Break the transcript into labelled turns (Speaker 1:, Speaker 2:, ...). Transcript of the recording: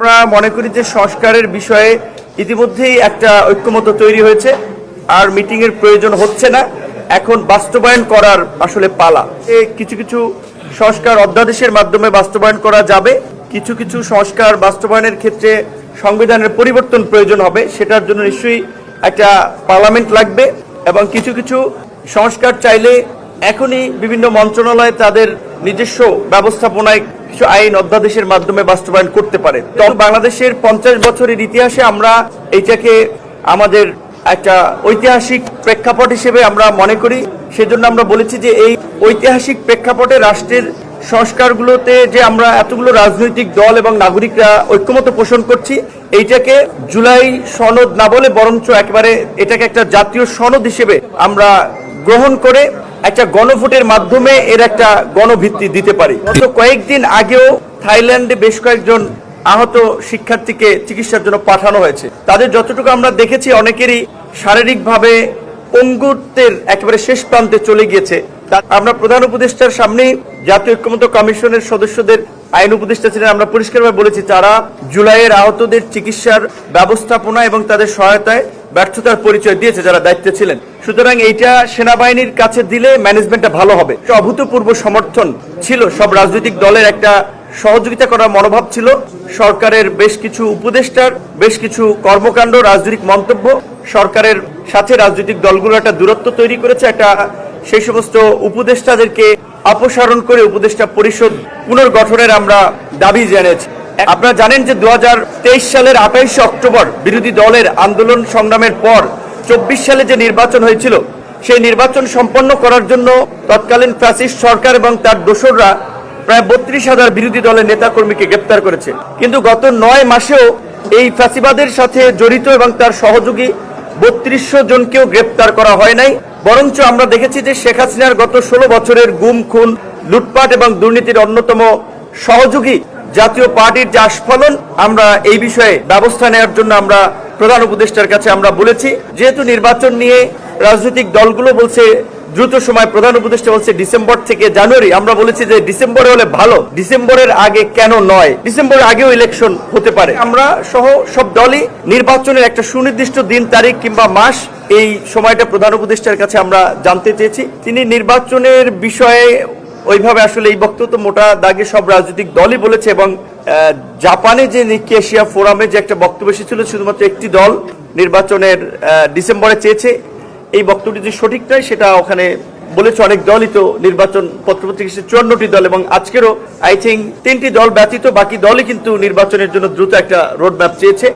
Speaker 1: আমরা মনে করি যে সংস্কারের বিষয়ে ইতিমধ্যেই একটা ঐক্যমত তৈরি হয়েছে, আর মিটিং এর প্রয়োজন হচ্ছে না। এখন বাস্তবায়ন করার আসলে পালা। কিছু কিছু সংস্কার অধ্যাদেশের মাধ্যমে বাস্তবায়ন করা যাবে। কিছু কিছু সংস্কার বাস্তবায়নের ক্ষেত্রে সংবিধানের পরিবর্তন প্রয়োজন হবে, সেটার জন্য নিশ্চয়ই একটা পার্লামেন্ট লাগবে। এবং কিছু কিছু সংস্কার চাইলে এখনই বিভিন্ন মন্ত্রণালয় তাদের নিজস্ব ব্যবস্থাপনায় কিছু আইন অধ্যাদেশের মাধ্যমে বাস্তবায়ন করতে পারে। তো বাংলাদেশের পঞ্চাশ বছরের ইতিহাসে আমরা এইটাকে আমাদের একটা ঐতিহাসিক প্রেক্ষাপট হিসেবে আমরা মনে করি। সেজন্য আমরা বলেছি যে এই ঐতিহাসিক প্রেক্ষাপটে রাষ্ট্রের সংস্কারগুলোতে যে আমরা এতগুলো রাজনৈতিক দল এবং নাগরিকরা ঐক্যমত পোষণ করছি, এইটাকে জুলাই সনদ না বলে বরঞ্চ একেবারে এটাকে একটা জাতীয় সনদ হিসেবে আমরা গ্রহণ করে একটা গণভোটের মাধ্যমে এর একটা গণভিত্তি দিতে পারি। গত কয়েকদিন আগেও থাইল্যান্ডে বেশ কয়েকজন আহত শিক্ষার্থীকে চিকিৎসার জন্য পাঠানো হয়েছে। তাদের যতটুকু আমরা দেখেছি, অনেকেরই শারীরিকভাবে পঙ্গুত্বের একেবারে শেষ প্রান্তে চলে গিয়েছে। আমরা প্রধান উপদেষ্টার সামনে জাতীয় ঐক্যমত কমিশনের সদস্যদের আইন উপদেষ্টা ছিলেন, আমরা পরিষ্কারভাবে বলেছি, তারা জুলাইয়ের আহতদের চিকিৎসার ব্যবস্থাপনা এবং তাদের সহায়তায় ব্যর্থতার পরিচয় দিয়েছে যারা দায়িত্বে ছিলেন। সুতরাং এইটা সেনাবাহিনীর কাছে দিলে ম্যানেজমেন্টটা ভালো হবে। অভূতপূর্ব সমর্থন ছিল সব রাজনৈতিক দলের একটা সহযোগিতা করার মনোভাব ছিল। সরকারের বেশ কিছু উপদেষ্টার, বেশ কিছু কর্মকাণ্ড, রাজনৈতিক মন্তব্য, সরকারের সাথে রাজনৈতিক দলগুলো একটা দূরত্ব তৈরি করেছে। একটা সেই সমস্ত উপদেষ্টাদেরকে অপসারণ করে উপদেষ্টা পরিষদ পুনর্গঠনের আমরা দাবি জানিয়েছি। আপনারা জানেন যে দু হাজার তেইশ সালের আঠাইশে অক্টোবর বিরোধী দলের আন্দোলন সংগ্রামের পর চব্বিশ সালে যে নির্বাচন হয়েছিল, সেই নির্বাচন সম্পন্ন করার জন্য তৎকালীন ফ্যাসিস্ট সরকার এবং তার দোসররা প্রায় বত্রিশ হাজার বিরোধী দলের নেতাকর্মীকে গ্রেপ্তার করেছে। কিন্তু গত নয় মাসেও এই ফ্যাসিবাদের সাথে জড়িত এবং তার সহযোগী বত্রিশশো জনকেও গ্রেপ্তার করা হয় নাই। বরঞ্চ আমরা দেখেছি যে শেখ হাসিনার গত ষোলো বছরের গুম, খুন, লুটপাট এবং দুর্নীতির অন্যতম সহযোগী জাতীয় পার্টির যে আস্ফলন, আমরা এই বিষয়ে ব্যবস্থা নেওয়ার জন্য আমরা প্রধান উপদেষ্টার কাছে আমরা বলেছি। যেহেতু নির্বাচন নিয়ে রাজনৈতিক দলগুলো বলছে, দ্রুত সময় প্রধান উপদেষ্টা বলছে ডিসেম্বর থেকে জানুয়ারি। আমরা বলেছি যে ডিসেম্বরে হলে ভালো, ডিসেম্বরের আগে কেন নয়? ডিসেম্বরের আগেও ইলেকশন হতে পারে। আমরা সহ সব দলই নির্বাচনের একটা সুনির্দিষ্ট দিন, তারিখ কিংবা মাস, এই সময়টা প্রধান উপদেষ্টার কাছে আমরা জানতে চেয়েছি। তিনি নির্বাচনের বিষয়ে ওইভাবে আসলে এই বক্তব্য তো মোটা দাগে সব রাজনৈতিক দলই বলেছে এবং জাপানে যে নিকি এশিয়া ফোরামে যে একটা বক্তব্য এসেছিল, শুধুমাত্র একটি দল নির্বাচনের ডিসেম্বরে চেয়েছে, এই বক্তব্যটি যে সঠিক নয়, সেটা ওখানে বলেছে অনেক দলই তো, নির্বাচন পত্রপত্রিকা চুয়ান্নটি দল এবং আজকেরও আই থিঙ্ক তিনটি দল ব্যতীত বাকি দলই কিন্তু নির্বাচনের জন্য দ্রুত একটা রোড ম্যাপ চেয়েছে।